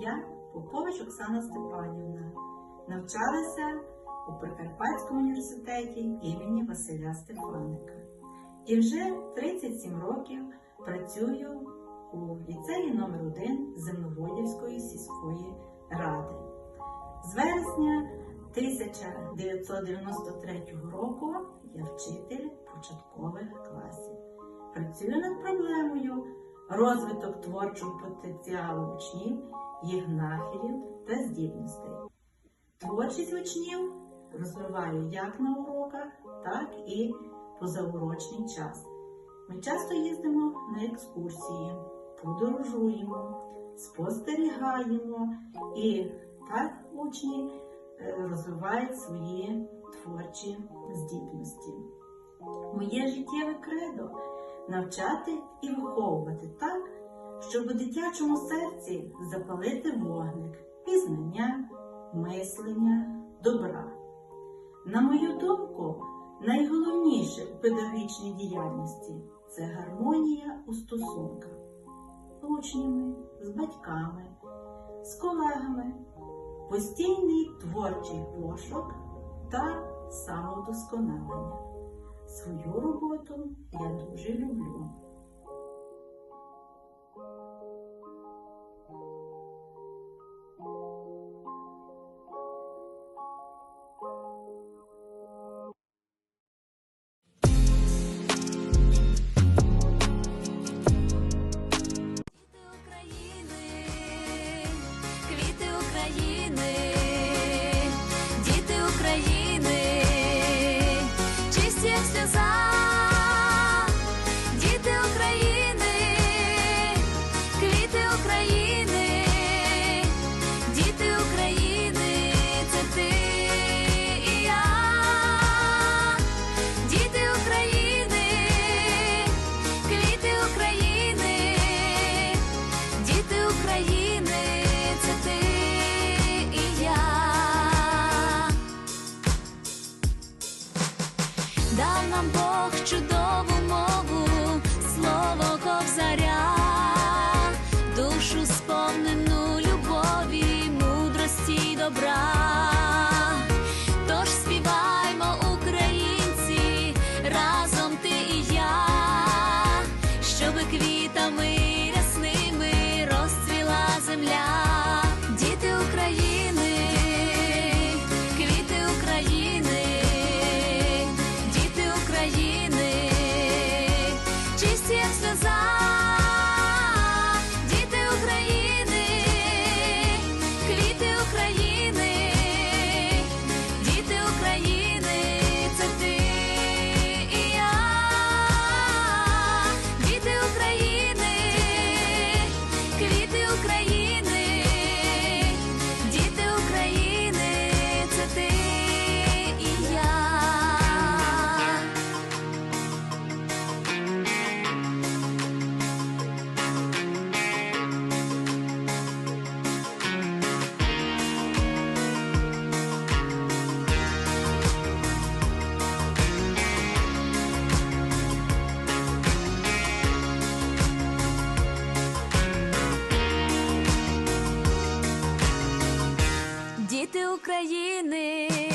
Я Попович Оксана Степанівна. Навчалася у Прикарпатському університеті імені Василя Стефаника. І вже 37 років працюю у ліцеї номер 1 Земноводівської сільської ради. З вересня 1993 року я вчитель початкових класів. Працюю над проблемою розвиток творчого потенціалу учнів, їх нахилів та здібностей. Творчість учнів розвиваю як на уроках, так і позаурочний час. Ми часто їздимо на екскурсії, подорожуємо, спостерігаємо і так учні е, розвивають свої творчі здібності. Моє життєве кредо навчати і виховувати так, щоб у дитячому серці запалити вогник пізнання, мислення, добра. На мою думку, найголовніше у педагогічній діяльності це гармонія у стосунках з учнями, з батьками, з колегами, постійний творчий пошук та самовдосконалення. Свою роботу я дуже люблю. Дав нам Бог чудову мову, діти України.